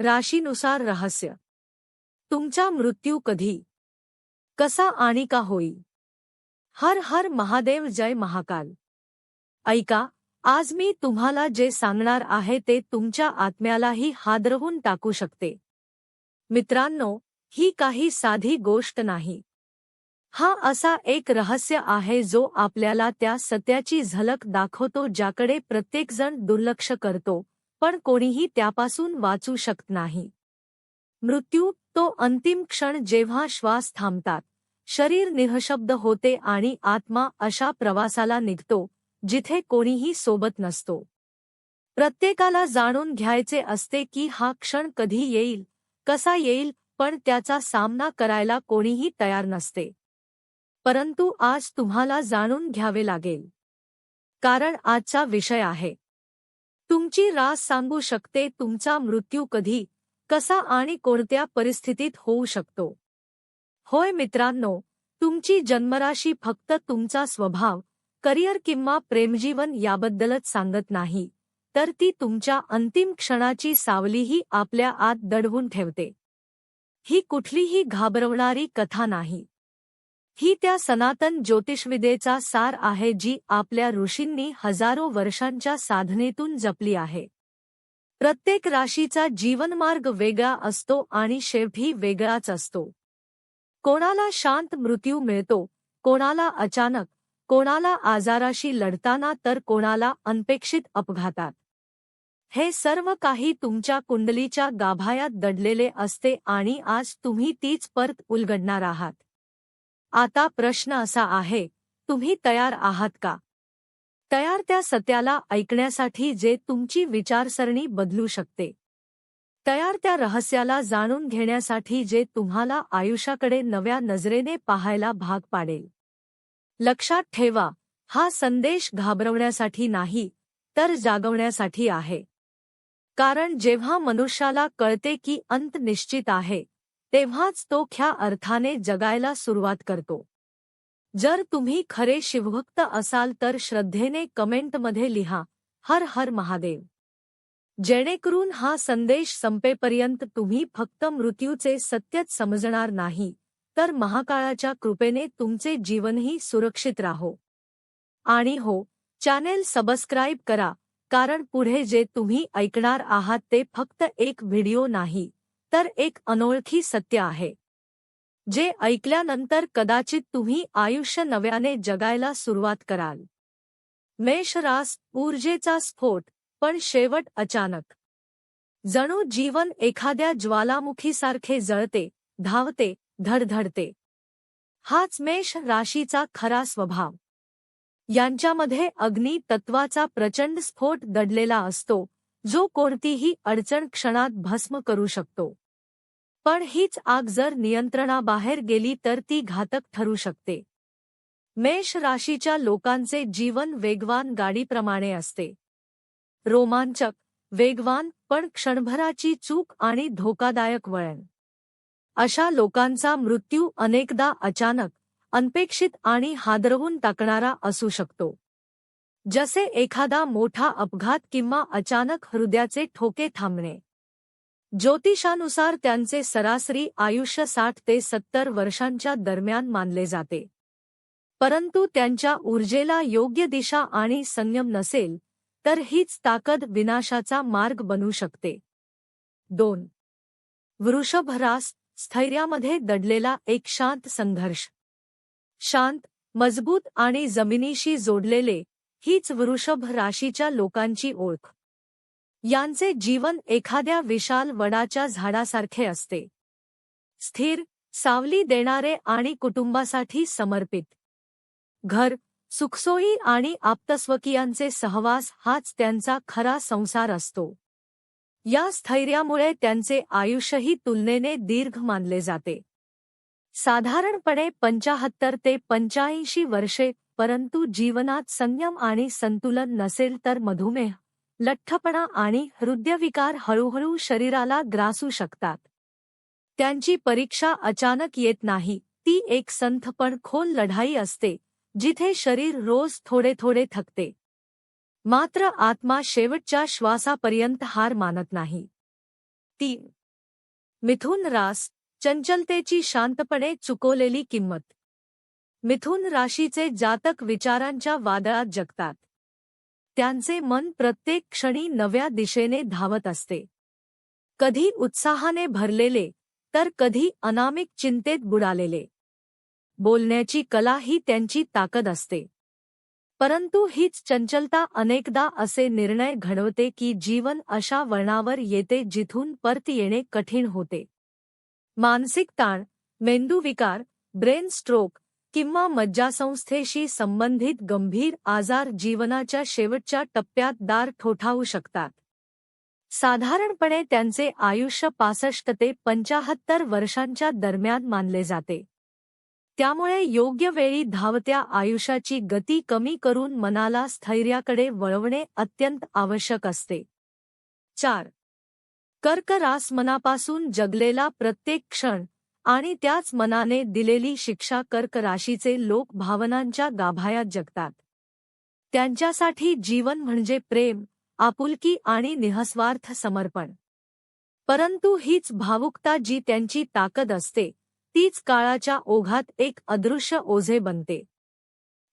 राशीनुसार रहस्य. तुमचा मृत्यू कधी? कसा आणि का होई? हर हर महादेव जय महाकाल. ऐका आज मी तुम्हाला जे सांगणार आहे ते तुमच्या आत्म्यालाही हादरवून टाकू शकते. मित्रांनो ही काही साधी गोष्ट नाही. हा असा एक रहस्य आहे जो आपल्याला त्या सत्याची झलक दाखवतो ज्याकडे प्रत्येकजण दुर्लक्ष करतो. पण कोणीही त्यापासून वाचू शकत नाही. मृत्यू तो अंतिम क्षण जेव्हा श्वास थांबतात. शरीर निहशब्द होते आणि आत्मा अशा प्रवासाला निघतो जिथे कोणीही सोबत नसतो. प्रत्येकाला जाणून घ्यायचे असते की हा क्षण कधी येईल कसा येईल पण त्याचा सामना करायला कोणीही तयार नसते. परंतु आज तुम्हाला जाणून घ्यावे लागेल. कारण आजचा विषय आहे. तुमची रास सांगू शकते तुमचा मृत्यू कधी कसा आणि कोणत्या परिस्थितीत होऊ शकतो. होय मित्रांनो तुमची जन्मराशी फक्त तुमचा स्वभाव करिअर किंवा प्रेमजीवन याबद्दलच सांगत नाही तर ती तुमच्या अंतिम क्षणाची सावलीही आपल्या आत दडवून ठेवते. ही कुठलीही घाबरवणारी कथा नाही. ही त्या सनातन ज्योतिषविदेचा सार आहे जी आपल्या ऋषींनी हजारो वर्षांच्या साधनेतून जपली आहे. प्रत्येक राशीचा जीवनमार्ग वेगळा असतो आणि शेवटी वेगळाच असतो. कोणाला शांत मृत्यू मिळतो कोणाला अचानक कोणाला आजाराशी लढताना तर कोणाला अनपेक्षित अपघातात. हे सर्व काही तुमच्या कुंडलीच्या गाभायात दडलेले असते आणि आज तुम्ही तीच परत उलगडणार आहात. आता प्रश्न असा आहे तुम्ही तयार आहात का? तयार त्या सत्याला ऐकण्यासाठी जे तुमची विचारसरणी बदलू शकते. तयार त्या रहस्याला जाणून घेण्यासाठी जे तुम्हाला आयुष्याकडे नव्या नजरेने पाहायला भाग पाडेल. लक्षात ठेवा हा संदेश घाबरवण्यासाठी नाही तर जागवण्यासाठी आहे. कारण जेव्हा मनुष्याला कळते की अंत निश्चित आहे तेव्हाच तो ख्या अर्थाने जगायला सुरुवात करतो. जर तुम्ही खरे शिवभक्त असाल तर श्रद्धेने कमेंटमध्ये लिहा हर हर महादेव. जेणेकरून हा संदेश संपेपर्यंत तुम्ही फक्त मृत्यूचे सत्यच समजणार नाही तर महाकाळाच्या कृपेने तुमचे जीवनही सुरक्षित राहो. आणि हो चॅनेल सबस्क्राईब करा कारण पुढे जे तुम्ही ऐकणार आहात ते फक्त एक व्हिडिओ नाही. तर एक अनोळखी सत्य आहे. जे ऐकल्यानंतर कदाचित तुम्ही आयुष्य नव्याने जगायला सुरुवात कराल. मेषरास ऊर्जेचा स्फोट पण शेवट अचानक. जणू जीवन एखाद्या ज्वालामुखीसारखे जळते धावते धडधडते. हाच मेष राशीचा खरा स्वभाव. यांच्यामध्ये अग्नी तत्वाचा प्रचंड स्फोट दडलेला असतो जो कोणतीही अडचण क्षणात भस्म करू शकतो. पण हीच आग जर नियंत्रणाबाहेर गेली तर ती घातक ठरू शकते. मेष राशीच्या लोकांचे जीवन वेगवान गाडीप्रमाणे असते. रोमांचक वेगवान पण क्षणभराची चूक आणि धोकादायक वळण. अशा लोकांचा मृत्यू अनेकदा अचानक अनपेक्षित आणि हादरवून टाकणारा असू शकतो. जसे एखादा मोठा अपघात किंवा अचानक हृदयाचे ठोके थांबणे. ज्योतिषानुसार त्यांचे सरासरी आयुष्य साठ ते सत्तर वर्षांच्या दरम्यान मानले जाते. परंतु त्यांच्या ऊर्जेला योग्य दिशा आणि संयम नसेल तर हीच ताकद विनाशाचा मार्ग बनू शकते. दोन. वृषभ रास स्थैर्यामध्ये दडलेला एक शांत संघर्ष. शांत मजबूत आणि जमिनीशी जोडलेले हीच वृषभ राशीच्या लोकांची ओळख. यांचे जीवन एखाद्या विशाल वडाच्या झाडासारखे असते. स्थिर सावली देणारे आणि कुटुंबासाठी समर्पित. घर सुखसोयी आणि आप्तस्वकीयांचे सहवास हाच त्यांचा खरा संसार असतो. या स्थैर्यामुळे त्यांचे आयुष्यही तुलनेने दीर्घ मानले जाते. साधारणपणे पंचाहत्तर ते पंच्याऐंशी वर्षे परंतु जीवनात संयम आणि संतुलन नसेल तर मधुमेह लठ्ठपणा आणि हृदयविकार हळूहळू शरीराला ग्रासू शकतात. त्यांची परीक्षा अचानक येत नाही ती एक संथ पण खोल लढाई असते जिथे शरीर रोज थोडे थोडे थकते. मात्र आत्मा शेवटच्या श्वासापर्यंत हार मानत नाही. तीन. मिथुन रास चंचलतेची शांतपणे चुकवलेली किंमत. मिथुन राशीचे जातक विचारांच्या वादळात जगतात. त्यांचे मन प्रत्येक क्षणी नव्या दिशेने धावत असते. कधी उत्साहाने भरलेले तर कधी अनामिक चिंतेत बुडालेले. बोलण्याची कला ही त्यांची ताकद असते. परंतु हीच चंचलता अनेकदा असे निर्णय घडवते की जीवन अशा वळणावर येते जिथून परत येणे कठीण होते. मानसिक ताण मेंदूविकार ब्रेन स्ट्रोक किंवा मज्जासंस्थेशी संबंधित गंभीर आजार जीवनाच्या शेवटच्या टप्प्यात दार ठोठावू शकतात. साधारणपणे त्यांचे आयुष्य पासष्ट ते पंचाहत्तर वर्षांच्या दरम्यान मानले जाते. त्यामुळे योग्य वेळी धावत्या आयुष्याची गती कमी करून मनाला स्थैर्याकडे वळवणे अत्यंत आवश्यक असते. चार. कर्क रास मनापासून जगलेला प्रत्येक क्षण आणि त्याच मनाने दिलेली शिक्षा कर्क राशीचे लोक भावनांच्या गाभायात जगतात. त्यांच्यासाठी जीवन म्हणजे प्रेम आपुलकी आणि निहस्वार्थ समर्पण. परंतु हीच भावुकता जी त्यांची ताकद असते तीच काळाच्या ओघात एक अदृश्य ओझे बनते.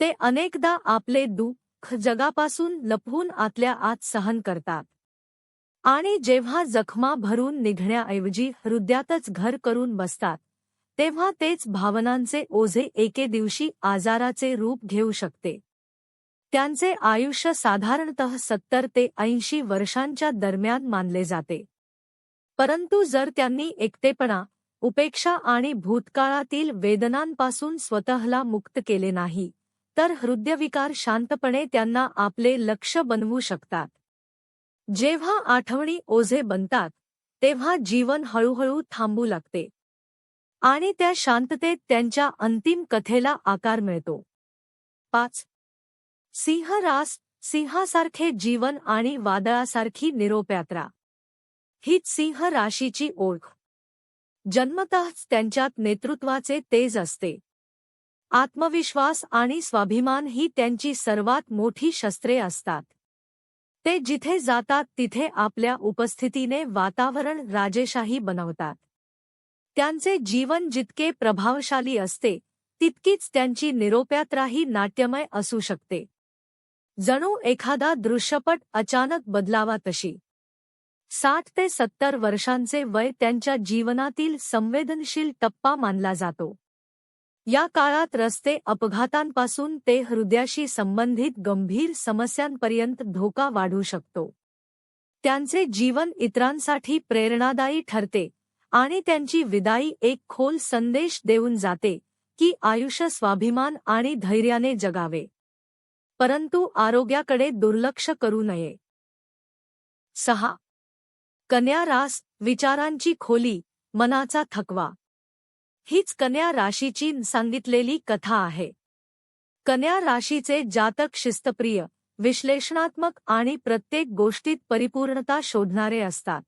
ते अनेकदा आपले दुःख जगापासून लपवून आतल्या आत सहन करतात. आणि जेव्हा जखमा भरून निघण्याऐवजी हृदयातच घर करून बसतात तेव्हा तेच भावनांचे ओझे एके दिवशी आजाराचे रूप घेऊ शकते. त्यांचे आयुष्य साधारणत सत्तर ते ऐंशी वर्षांच्या दरम्यान मानले जाते. परंतु जर त्यांनी एकटेपणा उपेक्षा आणि भूतकाळातील वेदनांपासून स्वतःला मुक्त केले नाही तर हृदयविकार शांतपणे त्यांना आपले लक्ष बनवू शकतात. जेव्हा आठवणी ओझे बनतात तेव्हा जीवन हळूहळू थांबू लागते. आणि त्या शांततेत त्यांच्या अंतिम कथेला आकार मिळतो. पाच. सिंह रास सिंहासारखे जीवन आणि वादळासारखी निरोपयात्रा. हीच सिंह राशीची ओळख. जन्मतःच त्यांच्यात नेतृत्वाचे तेज असते. आत्मविश्वास आणि स्वाभिमान ही त्यांची सर्वात मोठी शस्त्रे असतात. ते जिथे जातात तिथे आपल्या उपस्थितीने वातावरण राजेशाही बनवतात. त्यांचे जीवन जितके प्रभावशाली असते तितकीच त्यांची निरोप्यात्राही नाट्यमय असू शकते. जणू एखादा दृश्यपट अचानक बदलावा तशी. साठ ते सत्तर वर्षांचे वय त्यांच्या जीवनातील संवेदनशील टप्पा मानला जातो. या काळात रस्ते अपघातांपासून ते हृदयाशी संबंधित गंभीर समस्यांपर्यंत धोका वाढू शकतो. त्यांचे जीवन इतरांसाठी प्रेरणादायी ठरते आणि त्यांची विदाई एक खोल संदेश देऊन जाते की आयुष्य स्वाभिमान आणि धैर्याने जगावे. परंतु आरोग्याकडे दुर्लक्ष करू नये. सहा. कन्या रास विचारांची खोली मनाचा थकवा. हीच कन्या राशीची सांगितलेली कथा आहे. कन्या राशीचे जातक शिस्तप्रिय विश्लेषणात्मक आणि प्रत्येक गोष्टीत परिपूर्णता शोधणारे असतात.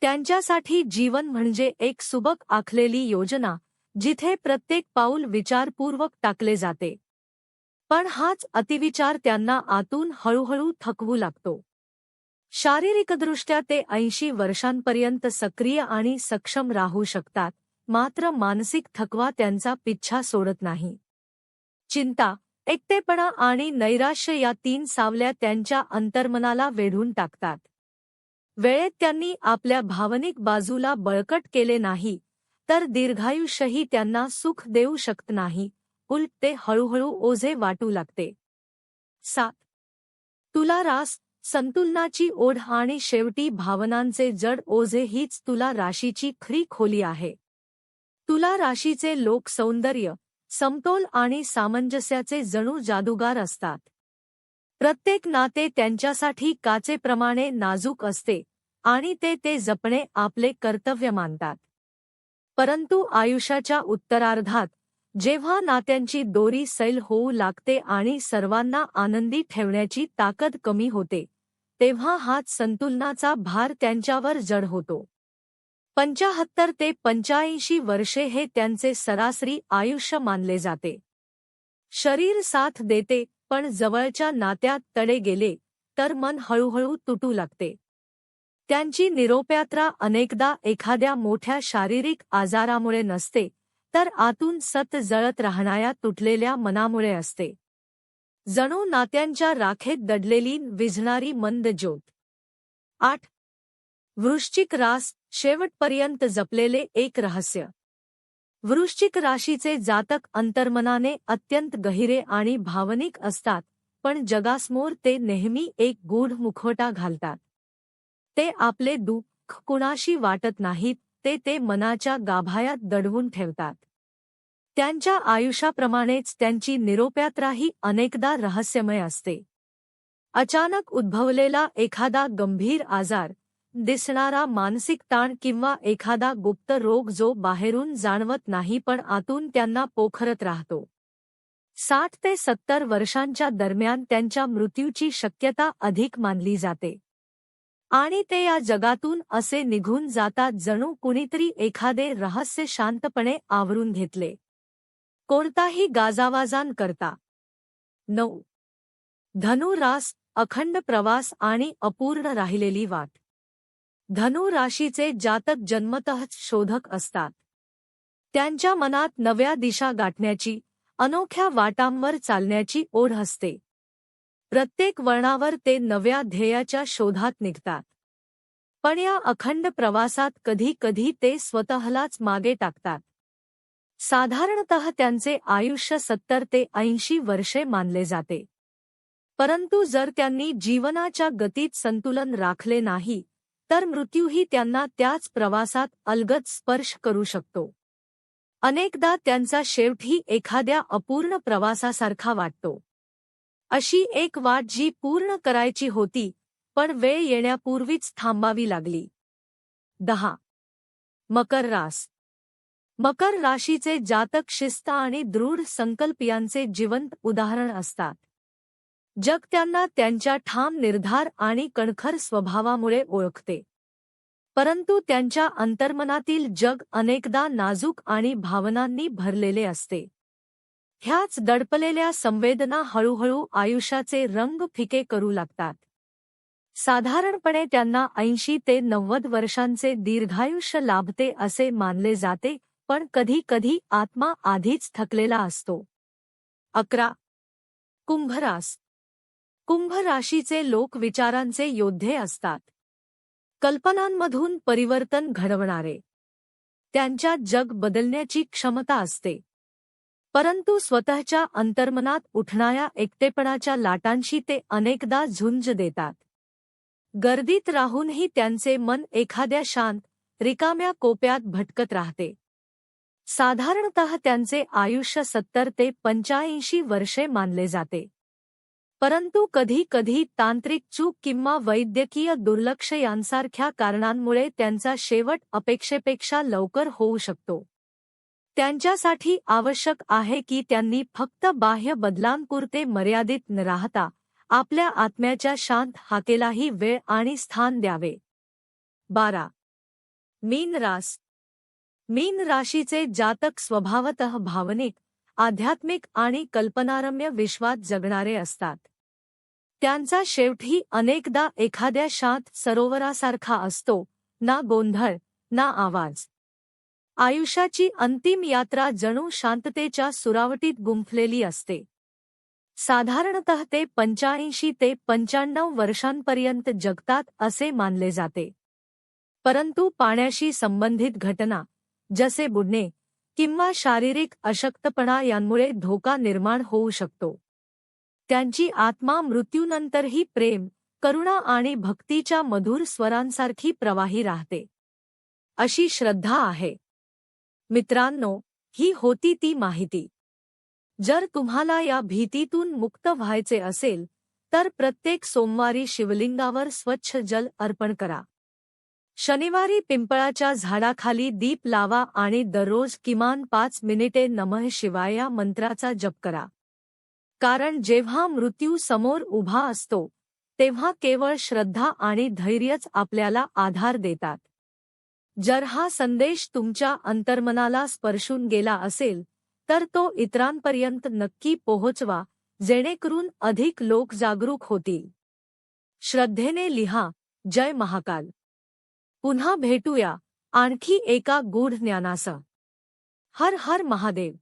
त्यांच्यासाठी जीवन म्हणजे एक सुबक आखलेली योजना जिथे प्रत्येक पाऊल विचारपूर्वक टाकले जाते. पण हाच अतिविचार त्यांना आतून हळूहळू थकवू लागतो. शारीरिकदृष्ट्या ते ऐंशी वर्षांपर्यंत सक्रिय आणि सक्षम राहू शकतात मात्र मानसिक थकवा त्यांचा पिच्छा सोडत नाही. चिंता एकटेपणा आणि नैराश्य या तीन सावल्या त्यांच्या अंतर्मनाला वेढून टाकतात. वेळेत त्यांनी आपल्या भावनिक बाजूला बळकट केले नाही तर दीर्घायुष्यही त्यांना सुख देऊ शकत नाही उलट ते हळूहळू ओझे वाटू लागते. सात. तुला रास संतुलनाची ओढ आणि शेवटी भावनांचे जड ओझे हीच तुला राशीची खरी खोली आहे. तुला राशीचे लोक सौंदर्य समतोल आणि सामंजस्याचे जणू जादूगार असतात. प्रत्येक नाते त्यांच्यासाठी काचेप्रमाणे नाजूक असते आणि ते ते जपणे आपले कर्तव्य मानतात. परंतु आयुष्याच्या उत्तरार्धात जेव्हा नात्यांची दोरी सैल होऊ लागते आणि सर्वांना आनंदी ठेवण्याची ताकद कमी होते तेव्हा हाच संतुलनाचा भार त्यांच्यावर जड होतो. पंचाहत्तर ते पंच्याऐंशी वर्षे हे त्यांचे सरासरी आयुष्य मानले जाते. शरीर साथ देते पण जवळच्या नात्यात तडे गेले तर मन हळूहळू तुटू लागते. त्यांची निरोपयात्रा अनेकदा एखाद्या मोठ्या शारीरिक आजारामुळे नसते तर आतून सत जळत राहणाऱ्या तुटलेल्या मनामुळे असते. जणू नात्यांच्या राखेत दडलेली विझणारी मंद ज्योत. आठ वृश्चिक रास शेवटपर्यंत जपलेले एक रहस्य. वृश्चिक राशीचे जातक अंतर्मनाने अत्यंत गहिरे आणि भावनिक असतात पण जगासमोर ते नेहमी एक गूढ मुखवटा घालतात. ते आपले दुःख कुणाशी वाटत नाहीत ते ते मनाच्या गाभायात दडवून ठेवतात. त्यांच्या आयुष्याप्रमाणेच त्यांची निरोप्यात्राही अनेकदा रहस्यमय असते. अचानक उद्भवलेला एखादा गंभीर आजार दिसणारा मानसिक ताण किंवा एखादा गुप्त रोग जो बाहेरून जाणवत नाही पण आतून त्यांना पोखरत राहतो. साठ ते सत्तर वर्षांच्या दरम्यान त्यांच्या मृत्यूची शक्यता अधिक मानली जाते. आणि ते या जगातून असे निघून जातात जणू कुणीतरी एखादे रहस्य शांतपणे आवरून घेतले. कोणताही गाजावाजान करता. नऊ. धनुरास, अखंड प्रवास आणि अपूर्ण राहिलेली वाट. धनु राशीचे जातक जन्मतःच शोधक असतात. त्यांच्या मनात नव्या दिशा गाठण्याची अनोख्या वाटांवर चालण्याची ओढ असते. प्रत्येक वळणावर ते नव्या ध्येयाच्या शोधात निघतात. पण या अखंड प्रवासात कधी कधी ते स्वतःलाच मागे टाकतात. साधारणत त्यांचे आयुष्य सत्तर ते ऐंशी वर्षे मानले जाते. परंतु जर त्यांनी जीवनाच्या गतीत संतुलन राखले नाही तर मृत्यूही त्यांना त्याच प्रवासात अलगद स्पर्श करू शकतो. अनेकदा त्यांचा शेवटही एखाद्या अपूर्ण प्रवासासारखा वाटतो. अशी एक वाट जी पूर्ण करायची होती पण वेळ येण्यापूर्वीच थांबावी लागली. दहा. मकर रास. मकर राशीचे जातक शिस्त आणि दृढ संकल्प यांचे जिवंत उदाहरण असतात. जग त्यांना त्यांच्या ठाम निर्धार आणि कणखर स्वभावामुळे ओळखते. परंतु त्यांच्या अंतर्मनातील जग अनेकदा नाजूक आणि भावनांनी भरलेले असते. ह्याच दडपलेल्या संवेदना हळूहळू आयुष्याचे रंग फिके करू लागतात. साधारणपणे त्यांना ऐंशी ते नव्वद वर्षांचे दीर्घायुष्य लाभते असे मानले जाते पण कधी कधी आत्मा आधीच थकलेला असतो. अकरा. कुंभरास. कुंभ राशीचे लोक विचारांचे योद्धे असतात. कल्पनांमधून परिवर्तन घडवणारे. त्यांच्यात जग बदलण्याची क्षमता असते. परंतु स्वतःच्या अंतर्मनात उठणाऱ्या एकटेपणाच्या लाटांशी ते अनेकदा झुंज देतात. गर्दीत राहूनही त्यांचे मन एखाद्या शांत रिकाम्या कोप्यात भटकत राहते. साधारणत त्यांचे आयुष्य सत्तर ते पंच्याऐंशी वर्षे मानले जाते. परंतु कधी कधी तांत्रिक चूक किंवा वैद्यकीय दुर्लक्ष यांसारख्या कारणांमुळे त्यांचा शेवट अपेक्षेपेक्षा लवकर होऊ शकतो. त्यांच्यासाठी आवश्यक आहे की त्यांनी फक्त बाह्य बदलांपुरते मर्यादित न राहता आपल्या आत्म्याच्या शांत हाकेलाही वेळ आणि स्थान द्यावे. बारा. मीन रास. मीन राशीचे जातक स्वभावतः भावनिक आध्यात्मिक आणि कल्पनारम्य विश्वात जगणारे असतात. त्यांचा शेवटी अनेकदा एखाद्या शांत सरोवरासारखा असतो ना गोंधळ ना आवाज. आयुष्याची अंतिम यात्रा जणू शांततेच्या सुरावटीत गुंफलेली असते. साधारणत ते पंच्याऐंशी ते पंच्याण्णव वर्षांपर्यंत जगतात असे मानले जाते. परंतु पाण्याशी संबंधित घटना जसे बुडणे किंवा शारीरिक अशक्तपणा यांमुळे धोका निर्माण होऊ शकतो. त्यांची आत्मा मृत्यूनंतरही प्रेम करुणा आणि भक्तीच्या मधुर स्वरांसारखी प्रवाही राहते. अशी श्रद्धा आहे. मित्रांनो ही होती ती माहिती. जर तुम्हाला या भीतीतून मुक्त व्हायचे असेल तर प्रत्येक सोमवारी शिवलिंगावर स्वच्छ जल अर्पण करा. शनिवारी पिंपळाच्या झाडाखाली दीप लावा आणि दररोज किमान पाच मिनिटे नमः शिवाय या मंत्राचा जप करा. कारण जेव्हा मृत्यू समोर उभा असतो तेव्हा केवळ श्रद्धा आणि धैर्यच आपल्याला आधार देतात. जर हा संदेश तुमच्या अंतर्मनाला स्पर्शून गेला असेल तर तो इतरांपर्यंत नक्की पोहोचवा जेणेकरून अधिक लोक जागरूक होतील. श्रद्धेने लिहा जय महाकाल. पुन्हा भेटूया. आणखी एका गूढ ज्ञानासह हर हर महादेव.